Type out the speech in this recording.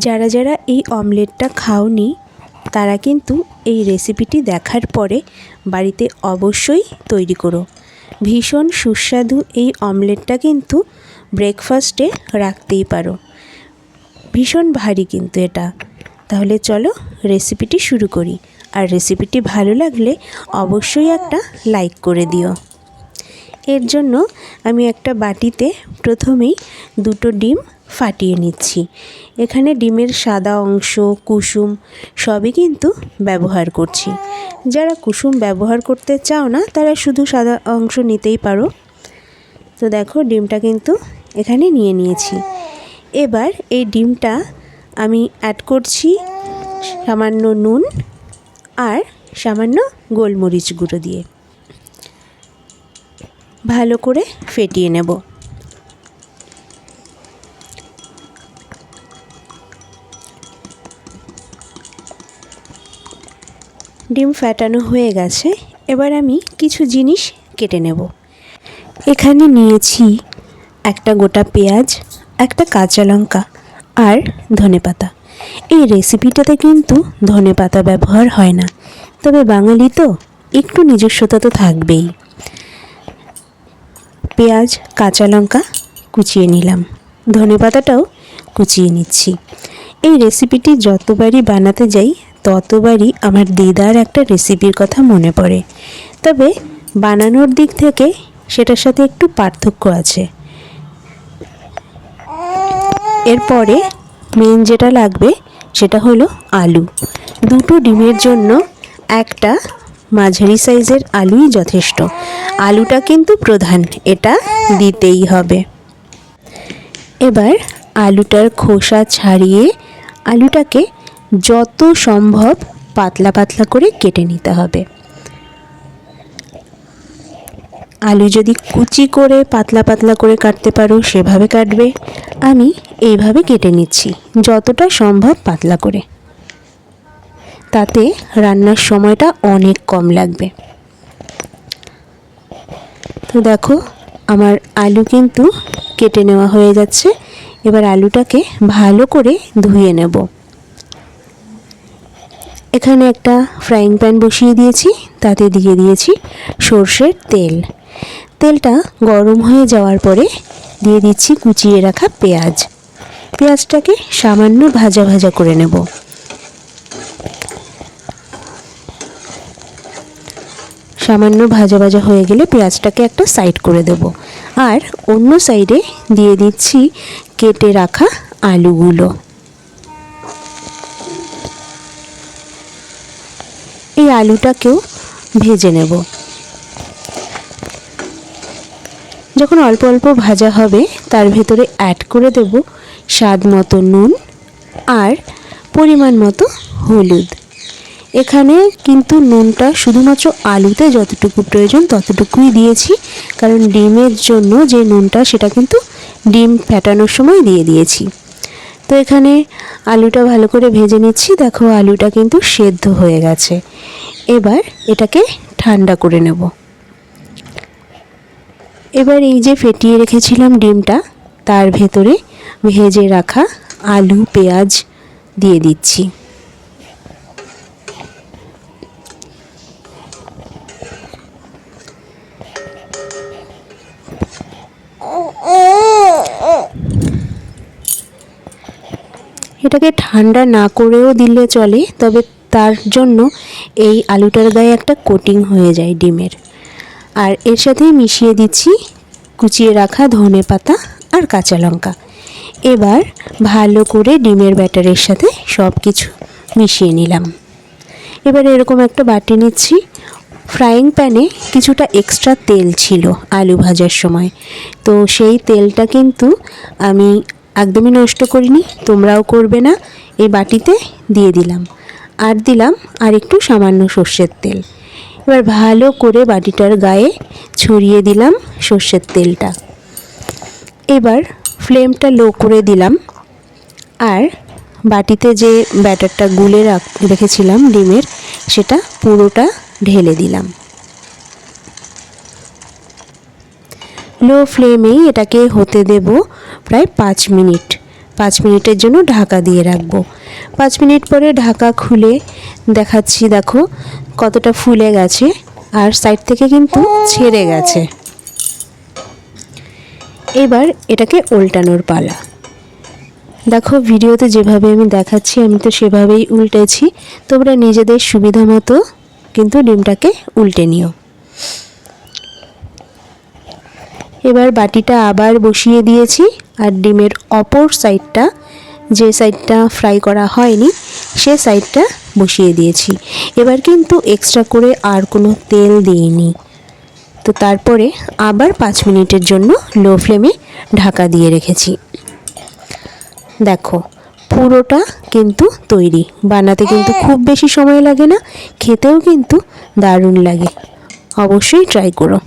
যারা যারা এই অমলেটটা খাওনি, তারা কিন্তু এই রেসিপিটি দেখার পরে বাড়িতে অবশ্যই তৈরি করো। ভীষণ সুস্বাদু এই অমলেটটা কিন্তু ব্রেকফাস্টে রাখতেই পারো। ভীষণ ভারী কিন্তু এটা। তাহলে চলো রেসিপিটি শুরু করি। আর রেসিপিটি ভালো লাগলে অবশ্যই একটা লাইক করে দিও। এর জন্য আমি একটা বাটিতে প্রথমেই দুটো ডিম ফাটিয়ে নিচ্ছি। এখানে ডিমের সাদা অংশ, কুসুম সবই কিন্তু ব্যবহার করছি। যারা কুসুম ব্যবহার করতে চাও না, তারা শুধু সাদা অংশ নিতেই পারো। তো দেখো, ডিমটা কিন্তু এখানে নিয়ে নিয়েছি। এবার এই ডিমটা আমি অ্যাড করছি সামান্য নুন আর সামান্য গোলমরিচ গুঁড়ো দিয়ে। ভালো করে ফেটিয়ে নেব। ডিম ফ্যাটানো হয়ে গেছে, এবার আমি কিছু জিনিস কেটে নেব। এখানে নিয়েছি একটা গোটা পেঁয়াজ, একটা কাঁচা লঙ্কা আর ধনেপাতা এই রেসিপিটাতে কিন্তু ধনেপাতা ব্যবহার হয় না। তবে বাঙালি তো, একটু নিজস্বতা তো থাকবেই। পেঁয়াজ, কাঁচা লঙ্কা কুচিয়ে নিলাম। ধনেপাতাটাও কুচিয়ে নিচ্ছি। এই রেসিপিটি যতবারই বানাতে যাই ততবারই আমার দিদার একটা রেসিপির কথা মনে পড়ে। তবে বানানোর দিক থেকে সেটার সাথে একটু পার্থক্য আছে। এরপরে মেন যেটা লাগবে সেটা হলো আলু। দুটো ডিমের জন্য একটা মাঝারি সাইজের আলুই যথেষ্ট। আলুটা কিন্তু প্রধান, এটা দিতেই হবে। এবার আলুটার খোসা ছাড়িয়ে আলুটাকে যত সম্ভব পাতলা পাতলা করে কেটে নিতে হবে। আলু যদি কুচি করে পাতলা পাতলা করে কাটতে পারো, সেভাবে কাটবে। আমি এইভাবে কেটে নিচ্ছি, যতটা সম্ভব পাতলা করে। তাতে রান্নার সময়টা অনেক কম লাগবে। তো দেখো, আমার আলু কিন্তু কেটে নেওয়া হয়ে যাচ্ছে। এবার আলুটাকে ভালো করে ধুয়ে নেব। এখানে একটা ফ্রাইং প্যান বসিয়ে দিয়েছি, তাতে দিয়ে দিয়েছি সর্ষের তেল। তেলটা গরম হয়ে যাওয়ার পরে দিয়ে দিচ্ছি কুচিয়ে রাখা পেঁয়াজ। পেঁয়াজটাকে সামান্য ভাজা ভাজা করে নেব। সামান্য ভাজা ভাজা হয়ে গেলে পেঁয়াজটাকে একটা সাইড করে দেব। আর অন্য সাইডে দিয়ে দিচ্ছি কেটে রাখা আলুগুলো। আলুটাকেও ভেজে নেব। যখন অল্প অল্প ভাজা হবে, তার ভেতরে অ্যাড করে দেব স্বাদ মতো নুন আর পরিমাণ মতো হলুদ। এখানে কিন্তু নুনটা শুধুমাত্র আলুতে যতটুকু প্রয়োজন ততটুকুই দিয়েছি, কারণ ডিমের জন্য যে নুনটা সেটা কিন্তু ডিম ফ্যাটানোর সময় দিয়ে দিয়েছি। তো এখানে আলুটা ভালো করে ভেজে নিচ্ছি। দেখো আলুটা কিন্তু সেদ্ধ হয়ে গেছে। এবার এটাকে ঠান্ডা করে নেব। এবার এই যে ফেটিয়ে রেখেছিলাম ডিমটা, তার ভেতরে ভেজে রাখা আলু, পেঁয়াজ দিয়ে দিচ্ছি। এটাকে ঠান্ডা না করেও দিলে চলে, তবে তার জন্য এই আলুটার গায়ে একটা কোটিং হয়ে যায় ডিমের। আর এর সাথেই মিশিয়ে দিচ্ছি কুচিয়ে রাখা ধনে পাতা আর কাঁচা লঙ্কা। এবার ভালো করে ডিমের ব্যাটারের সাথে সব কিছু মিশিয়ে নিলাম। এবার এরকম একটা বাটি নিচ্ছি। ফ্রাইং প্যানে কিছুটা এক্সট্রা তেল ছিল আলু ভাজার সময়। তো সেই তেলটা কিন্তু আমি একদমই নষ্ট করিনি, তোমরাও করবে না, এই বাটিতে দিয়ে দিলাম। আর দিলাম আর একটু সামান্য সর্ষের তেল। এবার ভালো করে বাটিটার গায়ে ছড়িয়ে দিলাম সর্ষের তেলটা। এবার ফ্লেমটা লো করে দিলাম। আর বাটিতে যে ব্যাটারটা গুলে রাখ, রেখেছিলাম ডিমের, সেটা পুরোটা ঢেলে দিলাম। লো ফ্লেমেই এটাকে হতে দেব প্রায় পাঁচ মিনিট। পাঁচ মিনিটের জন্য ঢাকা দিয়ে রাখব। পাঁচ মিনিট পরে ঢাকা খুলে দেখাচ্ছি, দেখো কতটা ফুলে গেছে আর সাইড থেকে কিন্তু ছেড়ে গেছে। এবার এটাকে উল্টানোর পালা। দেখো ভিডিওতে যেভাবে আমি দেখাচ্ছি, আমি তো সেভাবেই উল্টেছি। তোমরা নিজেদের সুবিধা মতো কিন্তু ডিমটাকে উল্টে নিও। এবার বাটিটা আবার বসিয়ে দিয়েছি আর ডিমের অপর সাইডটা, যে সাইডটা ফ্রাই করা হয়নি, সে সাইডটা বসিয়ে দিয়েছি। এবার কিন্তু এক্সট্রা করে আর কোনো তেল দিইনি। তো তারপরে আবার পাঁচ মিনিটের জন্য লো ফ্লেমে ঢাকা দিয়ে রেখেছি। দেখো, পুরোটা কিন্তু তৈরি। বানাতে কিন্তু খুব বেশি সময় লাগে না, খেতেও কিন্তু দারুণ লাগে। অবশ্যই ট্রাই করো।